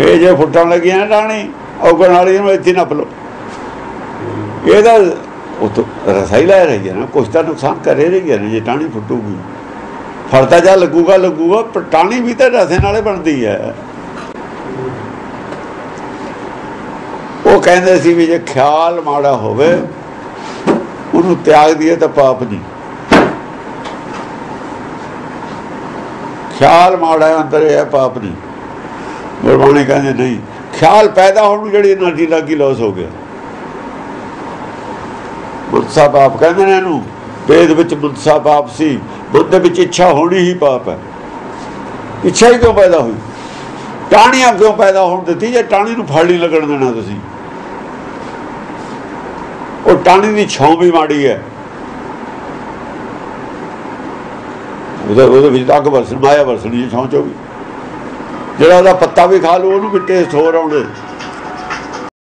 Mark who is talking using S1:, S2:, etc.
S1: ਇਹ ਜੇ ਫੁੱਟਣ ਲੱਗੀਆਂ ਟਾਣੀ ਔਗਣ ਵਾਲੀ ਨੂੰ ਇੱਥੇ ਨੱਪ ਲਓ। ਇਹਦਾ ਉਹ ਤਾਂ ਰਸਾਈ ਲੈ ਰਹੀ ਹੈ ਨਾ ਕੁਛ ਤਾਂ ਨੁਕਸਾਨ ਕਰੇ ਰਹੀ ਹੈ ਜੇ ਟਾਣੀ ਫੁੱਟੂਗੀ। ਫੜਦਾ ਜਾ ਲੱਗੂਗਾ ਲੱਗੂਗਾ ਪਰ ਟਾਣੀ ਵੀ ਤਾਂ ਰਸੇ ਨਾਲੇ ਬਣਦੀ ਹੈ। ਉਹ ਕਹਿੰਦੇ ਸੀ ਵੀ ਜੇ ਖਿਆਲ ਮਾੜਾ ਹੋਵੇ ਉਹਨੂੰ ਤਿਆਗ ਦਈਏ ਤਾਂ ਪਾਪ ਨਹੀਂ। ਖਿਆਲ ਮਾੜਾ ਅੰਦਰ ਇਹ ਹੈ, ਪਾਪ ਨਹੀਂ। ਗੁਰਬਾਣੀ ਕਹਿੰਦੇ, ਨਹੀਂ, ਖਿਆਲ ਪੈਦਾ ਹੋਣ ਨੂੰ ਜਿਹੜੀ એનર્ਜੀ ਲੱਗੀ ਲਾਸ ਹੋ ਗਿਆ। ਮੁਨਸਾ ਪਾਪ ਕਹਿੰਦੇ ਨੇ ਇਹਨੂੰ, ਵੇਦ ਵਿੱਚ ਮੁਨਸਾ ਪਾਪ ਸੀ, ਬੁੱਧ ਵਿੱਚ ਇੱਛਾ ਹੋਣੀ ਹੀ ਪਾਪ ਹੈ। ਇੱਛਾ ਹੀ ਕਿਉਂ ਪੈਦਾ ਹੋਈ? ਟਾਣੀਆਂ ਕਿਉਂ ਪੈਦਾ ਹੋਣ ਦਿੱਤੀ? ਜੇ ਟਾਣੀ ਨੂੰ ਫੜ ਨਹੀਂ ਲੱਗਣ ਦੇਣਾ ਤੁਸੀਂ। ਉਹ ਟਾਣੀ ਦੀ ਛਾਂ ਵੀ ਮਾੜੀ ਹੈ। ਉਹਦੇ ਉਹਦੇ ਵਿੱਚ ਅੱਗ ਵਰਸਣ ਮਾਇਆ ਵਰਸਣੀ ਛਾਂ ਚੋਂ ਵੀ। ਜਿਹੜਾ ਉਹਦਾ ਪੱਤਾ ਵੀ ਖਾ ਲਓ ਉਹਨੂੰ ਵੀ ਟੇਸਟ ਹੋਰ ਆਉਣੇ।